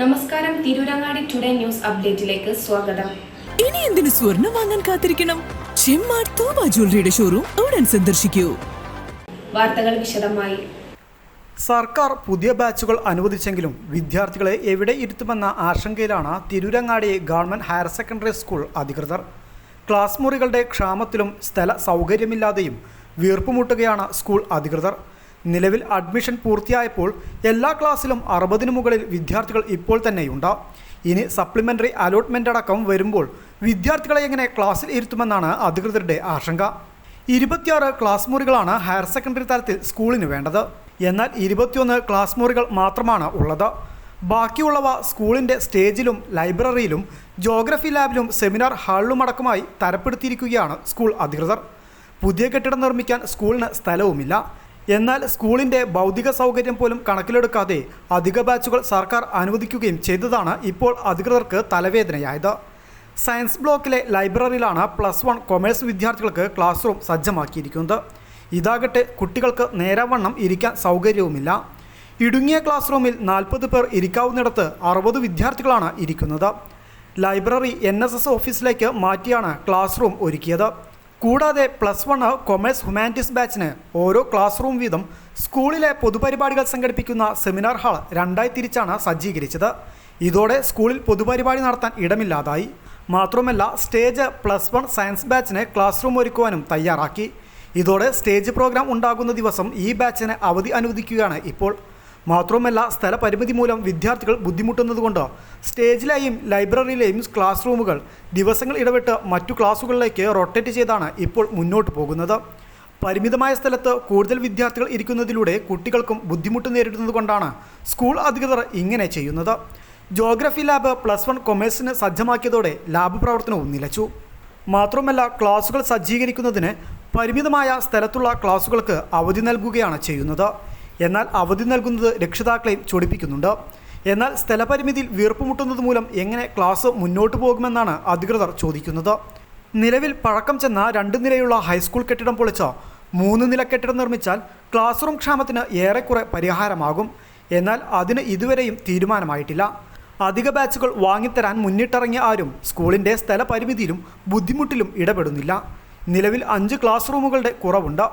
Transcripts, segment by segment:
നമസ്കാരം Tirurangadi today news അപ്ഡേറ്റിലേക്ക് സ്വാഗതം. ഇനി എന്തിനു സ്വർണം വാങ്ങാൻ കാത്തിരിക്കണം? ചെമ്മാർ തോമ ജ്വല്ലറിയുടെ ഷോറൂം ഉടൻ സന്ദർശിക്കൂ. വാർത്തകൾ വിശദമായി. സർക്കാർ പുതിയ ബാച്ചുകൾ അനുവദിച്ചെങ്കിലും വിദ്യാർത്ഥികളെ എവിടെ ഇരുത്തുമെന്ന ആശങ്കയിലാണ് Tirurangadi government higher secondary school അധികൃതർ. ക്ലാസ് മുറികളുടെ ക്ഷാമത്തിലും സ്ഥല സൗകര്യമില്ലാതെയും വീർപ്പുമുട്ടുകയാണ് സ്കൂൾ അധികൃതർ. നിലവിൽ അഡ്മിഷൻ പൂർത്തിയായപ്പോൾ എല്ലാ ക്ലാസ്സിലും അറുപതിനു മുകളിൽ വിദ്യാർത്ഥികൾ ഇപ്പോൾ തന്നെയുണ്ട്. ഇനി സപ്ലിമെന്ററി അലോട്ട്മെന്റ് അടക്കം വരുമ്പോൾ വിദ്യാർത്ഥികളെ എങ്ങനെ ക്ലാസ്സിൽ ഇരുത്തുമെന്നാണ് അധികൃതരുടെ ആശങ്ക. ഇരുപത്തിയാറ് ക്ലാസ് മുറികളാണ് ഹയർ സെക്കൻഡറി തലത്തിൽ സ്കൂളിന് വേണ്ടത്. എന്നാൽ ഇരുപത്തിയൊന്ന് ക്ലാസ് മുറികൾ മാത്രമാണ് ഉള്ളത്. ബാക്കിയുള്ളവ സ്കൂളിന്റെ സ്റ്റേജിലും ലൈബ്രറിയിലും ജോഗ്രഫി ലാബിലും സെമിനാർ ഹാളിലുമടക്കമായി തരപ്പെടുത്തിയിരിക്കുകയാണ് സ്കൂൾ അധികൃതർ. പുതിയ കെട്ടിടം നിർമ്മിക്കാൻ സ്കൂളിന് സ്ഥലവുമില്ല. എന്നാൽ സ്കൂളിന്റെ ഭൗതിക സൗകര്യം പോലും കണക്കിലെടുക്കാതെ അധിക ബാച്ചുകൾ സർക്കാർ അനുവദിക്കുകയും ചെയ്തതാണ് ഇപ്പോൾ അധികൃതർക്ക് തലവേദനയായത്. സയൻസ് ബ്ലോക്കിലെ ലൈബ്രറിയിലാണ് പ്ലസ് വൺ കൊമേഴ്സ് വിദ്യാർത്ഥികൾക്ക് ക്ലാസ് റൂം സജ്ജമാക്കിയിരിക്കുന്നത്. ഇതാകട്ടെ കുട്ടികൾക്ക് നേരാവണ്ണം ഇരിക്കാൻ സൗകര്യവുമില്ല. ഇടുങ്ങിയ ക്ലാസ് റൂമിൽ നാൽപ്പത് പേർ ഇരിക്കാവുന്നിടത്ത് അറുപത് വിദ്യാർത്ഥികളാണ് ഇരിക്കുന്നത്. ലൈബ്രറി എൻ ഓഫീസിലേക്ക് മാറ്റിയാണ് ക്ലാസ് റൂം ഒരുക്കിയത്. കൂടാതെ പ്ലസ് വൺ കൊമേഴ്സ് ഹ്യൂമാനിറ്റീസ് ബാച്ചിന് ഓരോ ക്ലാസ് റൂം വീതം സ്കൂളിലെ പൊതുപരിപാടികൾ സംഘടിപ്പിക്കുന്ന സെമിനാർ ഹാൾ രണ്ടായി തിരിച്ചാണ് സജ്ജീകരിച്ചത്. ഇതോടെ സ്കൂളിൽ പൊതുപരിപാടി നടത്താൻ ഇടമില്ലാതായി. മാത്രമല്ല സ്റ്റേജ് പ്ലസ് വൺ സയൻസ് ബാച്ചിന് ക്ലാസ് റൂം ഒരുക്കുവാനും തയ്യാറാക്കി. ഇതോടെ സ്റ്റേജ് പ്രോഗ്രാം ഉണ്ടാകുന്ന ദിവസം ഈ ബാച്ചിന് അവധി അനുവദിക്കുകയാണ് ഇപ്പോൾ മാത്രവുമല്ല സ്ഥലപരിമിതി മൂലം വിദ്യാർത്ഥികൾ ബുദ്ധിമുട്ടുന്നതുകൊണ്ട് സ്റ്റേജിലെയും ലൈബ്രറിയിലെയും ക്ലാസ് റൂമുകൾ ദിവസങ്ങൾ ഇടവിട്ട് മറ്റു ക്ലാസ്സുകളിലേക്ക് റൊട്ടേറ്റ് ചെയ്താണ് ഇപ്പോൾ മുന്നോട്ട് പോകുന്നത്. പരിമിതമായ സ്ഥലത്ത് കൂടുതൽ വിദ്യാർത്ഥികൾ ഇരിക്കുന്നതിലൂടെ കുട്ടികൾക്കും ബുദ്ധിമുട്ട് നേരിടുന്നതുകൊണ്ടാണ് സ്കൂൾ അധികൃതർ ഇങ്ങനെ ചെയ്യുന്നത്. ജോഗ്രഫി ലാബ് പ്ലസ് വൺ കൊമേഴ്സിന് സജ്ജമാക്കിയതോടെ ലാബ് പ്രവർത്തനവും നിലച്ചു. മാത്രമല്ല ക്ലാസുകൾ സജ്ജീകരിക്കുന്നതിന് പരിമിതമായ സ്ഥലത്തുള്ള ക്ലാസുകൾക്ക് അവധി നൽകുകയാണ് ചെയ്യുന്നത്. എന്നാൽ അവധി നൽകുന്നത് രക്ഷിതാക്കളെയും ചൊടിപ്പിക്കുന്നുണ്ട്. എന്നാൽ സ്ഥലപരിമിതിയിൽ വീർപ്പുമുട്ടുന്നത് മൂലം എങ്ങനെ ക്ലാസ് മുന്നോട്ട് പോകുമെന്നാണ് അധികൃതർ ചോദിക്കുന്നത്. നിലവിൽ പഴക്കം ചെന്ന രണ്ട് നിലയുള്ള ഹൈസ്കൂൾ കെട്ടിടം പൊളിച്ച മൂന്ന് നില കെട്ടിടം നിർമ്മിച്ചാൽ ക്ലാസ് റൂം ക്ഷാമത്തിന് ഏറെക്കുറെ പരിഹാരമാകും. എന്നാൽ അതിന് ഇതുവരെയും തീരുമാനമായിട്ടില്ല. അധിക ബാച്ചുകൾ വാങ്ങിത്തരാൻ മുന്നിട്ടിറങ്ങിയ ആരും സ്കൂളിന്റെ സ്ഥലപരിമിതിയിലും ബുദ്ധിമുട്ടിലും ഇടപെടുന്നില്ല. നിലവിൽ അഞ്ച് ക്ലാസ് റൂമുകളുടെ കുറവുണ്ട്.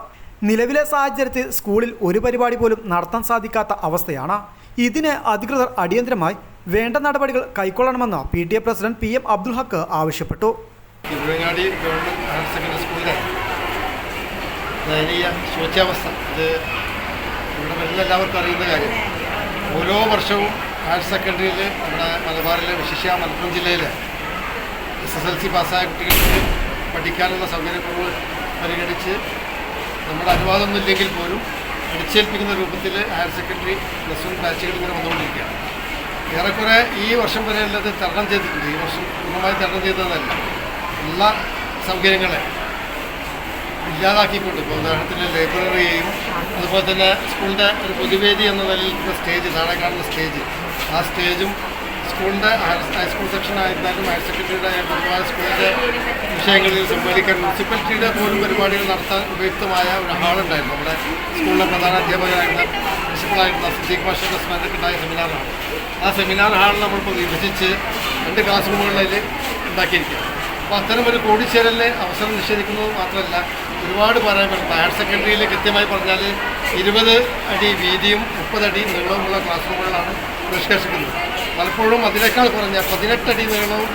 നിലവിലെ സാഹചര്യത്തിൽ സ്കൂളിൽ ഒരു പരിപാടി പോലും നടത്താൻ സാധിക്കാത്ത അവസ്ഥയാണ്. ഇതിന് അധികൃതർ അടിയന്തരമായി വേണ്ട നടപടികൾ കൈക്കൊള്ളണമെന്ന് P T A president P M Abdul Haq ആവശ്യപ്പെട്ടു. തിരുവങ്ങാടി ഗവൺമെന്റ് ഹയർ സെക്കൻഡറി സ്കൂളിലെ ദയനീയ ശോച്യാവസ്ഥ ഇത് ഇവിടെ എല്ലാവർക്കും അറിയുന്ന കാര്യം. ഓരോ വർഷവും ഹയർ സെക്കൻഡറിയിൽ നമ്മുടെ മലബാറിലെ വിശിഷ്യ മലപ്പുറം ജില്ലയിൽ എസ് എസ് എൽ സി പാസ്സായ കുട്ടികൾക്ക് പഠിക്കാനുള്ള സൗകര്യക്കുറവ് പരിഗണിച്ച് നമ്മുടെ അനുവാദമൊന്നും ഇല്ലെങ്കിൽ പോലും അടിച്ചേൽപ്പിക്കുന്ന രൂപത്തിൽ ഹയർ സെക്കൻഡറി പ്ലസ് വൺ ബാച്ചുകൾ ഇങ്ങനെ വന്നുകൊണ്ടിരിക്കുകയാണ്. ഏറെക്കുറെ ഈ വർഷം വരെ അല്ലാതെ തരണം ചെയ്തിട്ടുണ്ട്. ഈ വർഷം പൂർണമായി തരണം ചെയ്തതല്ല. എല്ലാ സൗകര്യങ്ങളെ ഇല്ലാതാക്കിക്കൊണ്ട് ഇപ്പോൾ ഉദാഹരണത്തിന് ലൈബ്രറിയെയും അതുപോലെ തന്നെ സ്കൂളിന്റെ ഒരു പൊതുവേദി എന്ന നിലയിൽ സ്റ്റേജ് താഴെ കാണുന്ന സ്റ്റേജ്. ആ സ്റ്റേജും സ്കൂളിന്റെ ഹൈസ്കൂൾ സെക്ഷൻ ആയിരുന്നാലും ഹയർ സെക്കൻഡറിയുടെ പൊതുവായ സ്കൂളിന്റെ വിഷയങ്ങളിൽ സംവദിക്കാൻ മുനിസിപ്പാലിറ്റിയുടെ പോലും പരിപാടികൾ നടത്താൻ ഉപയുക്തമായ ഒരു ഹാളുണ്ടായിരുന്നു നമ്മുടെ സ്കൂളിലെ പ്രധാന അധ്യാപകരായിരുന്ന പ്രിൻസിപ്പളായിരുന്ന സിദ്ദീഖ് മാസ്റ്ററുടെ സ്മരണക്കുണ്ടായ സെമിനാറാണ് ആ സെമിനാർ ഹാൾ നമ്മളിപ്പോൾ വിഭജിച്ച് രണ്ട് ക്ലാസ് റൂമുകളിൽ ഉണ്ടാക്കിയിരിക്കുക അപ്പോൾ അത്തരം ഒരു കൂടിച്ചേരലിന് അവസരം നിഷേധിക്കുന്നത് മാത്രമല്ല ഒരുപാട് പറയാൻ ഹയർ സെക്കൻഡറിയിൽ കൃത്യമായി പറഞ്ഞാൽ ഇരുപത് അടി വീതിയും മുപ്പതടി നീളവുമുള്ള ക്ലാസ് റൂമുകളാണ് നിഷ്കർഷിക്കുന്നത് പലപ്പോഴും അതിനേക്കാൾ കുറഞ്ഞ പതിനെട്ടടി നീളവും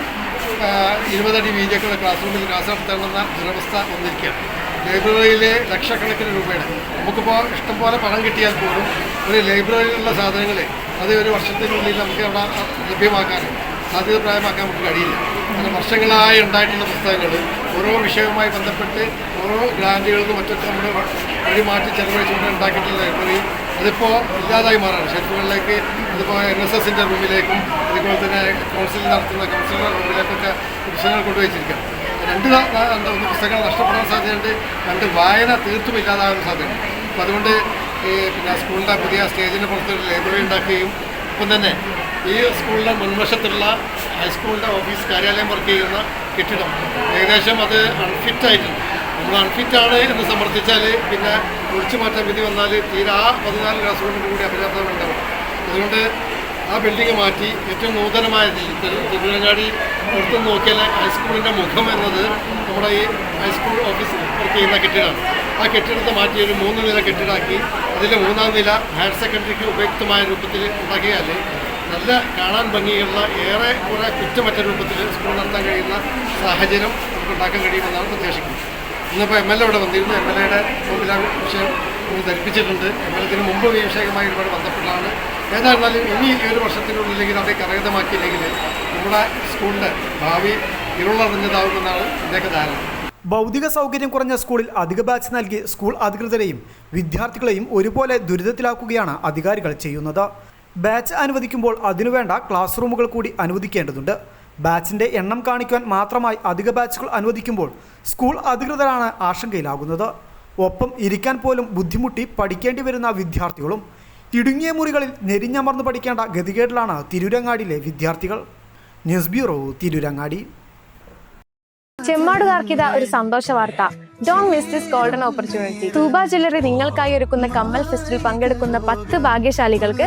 ഇരുപതടി വീതിയൊക്കെയുള്ള ക്ലാസ് റൂമിൽ ക്ലാസ് നടത്തണമെന്ന ദുരവസ്ഥ വന്നിരിക്കുകയാണ്. ലൈബ്രറിയിലെ ലക്ഷക്കണക്കിന് രൂപയുടെ നമുക്കിപ്പോൾ ഇഷ്ടംപോലെ പണം കിട്ടിയാൽ പോലും ഒരു ലൈബ്രറിയിലുള്ള സാധനങ്ങൾ അത് ഒരു വർഷത്തിനുള്ളിൽ നമുക്ക് അവിടെ ലഭ്യമാക്കാൻ സാധ്യത പ്രായമാക്കാൻ നമുക്ക് കഴിയില്ല. അങ്ങനെ വർഷങ്ങളായി ഉണ്ടായിട്ടുള്ള പുസ്തകങ്ങൾ ഓരോ വിഷയവുമായി ബന്ധപ്പെട്ട് ഓരോ ഗ്രാൻഡുകളിൽ നിന്ന് മറ്റൊക്കെ നമ്മൾ വഴി മാറ്റി ചെലവഴിച്ചുകൊണ്ട് ഉണ്ടാക്കിയിട്ടുള്ള ലൈബ്രറി അതിപ്പോൾ ഇല്ലാതായി മാറാണ്. ഷെൽഫുകളിലേക്ക് അതിപ്പോൾ എൻ എസ് എസിന്റെ റൂമിലേക്കും അതുപോലെ തന്നെ കൗൺസിൽ നടത്തുന്ന കൗൺസിലറുടെ റൂമിലേക്കൊക്കെ പുസ്തകങ്ങൾ കൊണ്ടുവച്ചിരിക്കാം രണ്ട് ഒന്ന് പുസ്തകങ്ങൾ നഷ്ടപ്പെടാൻ സാധ്യതയുണ്ട്. രണ്ട് വായന തീർത്തും ഇല്ലാതാകാൻ സാധ്യതയുണ്ട്. അപ്പോൾ അതുകൊണ്ട് ഈ പിന്നെ സ്കൂളിന്റെ പുതിയ സ്റ്റേജിന്റെ പുറത്ത് ലൈബ്രറി ഉണ്ടാക്കുകയും ഒപ്പം തന്നെ ഈ സ്കൂളിന്റെ മുൻവശത്തുള്ള ഹൈസ്കൂളിന്റെ ഓഫീസ് കാര്യാലയം വർക്ക് ചെയ്യുന്ന കെട്ടിടം. ഏകദേശം അത് അൺഫിറ്റ് ആയിട്ടുണ്ട്. നമ്മൾ അൺഫിറ്റ് ആണ് എന്ന് സമർത്ഥിച്ചാൽ പിന്നെ ഒഴിച്ചു മാറ്റാൻ വിധി വന്നാൽ തീരെ ആ പതിനാല് ക്ലാസ് കൂടി അപര്യാപ്തമുണ്ടാവും അതുകൊണ്ട് ആ ബിൽഡിംഗ് മാറ്റി ഏറ്റവും നൂതനമായ തിരുവനങ്ങാടി പുറത്തു നോക്കിയാൽ ഹൈസ്കൂളിന്റെ മുഖം എന്നത് നമ്മുടെ ഈ ഹൈസ്കൂൾ ഓഫീസ് വർക്ക് ചെയ്യുന്ന കെട്ടിടമാണ് ആ കെട്ടിടത്തെ മാറ്റി ഒരു മൂന്ന് നില കെട്ടിടമാക്കി അതിൽ മൂന്നാം നില ഹയർ സെക്കൻഡറിക്ക് ഉപയുക്തമായ രൂപത്തിൽ ഉണ്ടാക്കിയാൽ നല്ല കാണാൻ ഭംഗിയുള്ള ഏറെ കുറെ കുറ്റമറ്റ രൂപത്തിൽ സ്കൂൾ നടത്താൻ കഴിയുന്ന സാഹചര്യം നമുക്ക് ഉണ്ടാക്കാൻ കഴിയുമെന്നാണ് പ്രത്യാശിക്കുന്നത് ഇന്നിപ്പോൾ എം എൽ എ ഇവിടെ വന്നിരുന്നു. എം എൽ എയുടെ മുമ്പിൽ ആ വിഷയം ധരിപ്പിച്ചിട്ടുണ്ട്. എം എൽ എത്തിന് മുമ്പ് ഈ വിഷയവുമായി ഒരുപാട് ബന്ധപ്പെട്ടാണ്. ഏതായിരുന്നാലും ഇനി ഈ ഒരു വർഷത്തിനുള്ളിലെങ്കിൽ അവിടെ കരകതമാക്കിയില്ലെങ്കിൽ നമ്മുടെ സ്കൂളിന്റെ ഭാവി ഇരുളറിഞ്ഞതാകുമെന്നാണ് ഇതൊക്കെ ധാരണ. ഭൗതിക സൗകര്യം കുറഞ്ഞ സ്കൂളിൽ അധിക ബാച്ച് നൽകി സ്കൂൾ അധികൃതരെയും വിദ്യാർത്ഥികളെയും ഒരുപോലെ ദുരിതത്തിലാക്കുകയാണ് അധികാരികൾ ചെയ്യുന്നത്. ബാച്ച് അനുവദിക്കുമ്പോൾ അതിനുവേണ്ട ക്ലാസ് റൂമുകൾ കൂടി അനുവദിക്കേണ്ടതുണ്ട്. ബാച്ചിന്റെ എണ്ണം കാണിക്കുവാൻ മാത്രമായി അധിക ബാച്ചുകൾ അനുവദിക്കുമ്പോൾ സ്കൂൾ അധികൃതരാണ് ആശങ്കയിലാകുന്നത്. ഒപ്പം ഇരിക്കാൻ പോലും ബുദ്ധിമുട്ടി പഠിക്കേണ്ടി വരുന്ന വിദ്യാർത്ഥികളും ഇടുങ്ങിയ മുറികളിൽ ഞെരിഞ്ഞമർന്ന് പഠിക്കേണ്ട ഗതികേടിലാണ് തിരൂരങ്ങാടിയിലെ വിദ്യാർത്ഥികൾ. News bureau Tirurangadi. ചെമ്മാടുകാർക്ക് ഇതാ ഒരു സന്തോഷ വാർത്ത. Don't miss this golden opportunity Tuba jewellery നിങ്ങൾക്കായി ഒരുക്കുന്ന കമ്മൽ ഫെസ്റ്റിൽ പങ്കെടുക്കുന്ന പത്ത് ഭാഗ്യശാലികൾക്ക്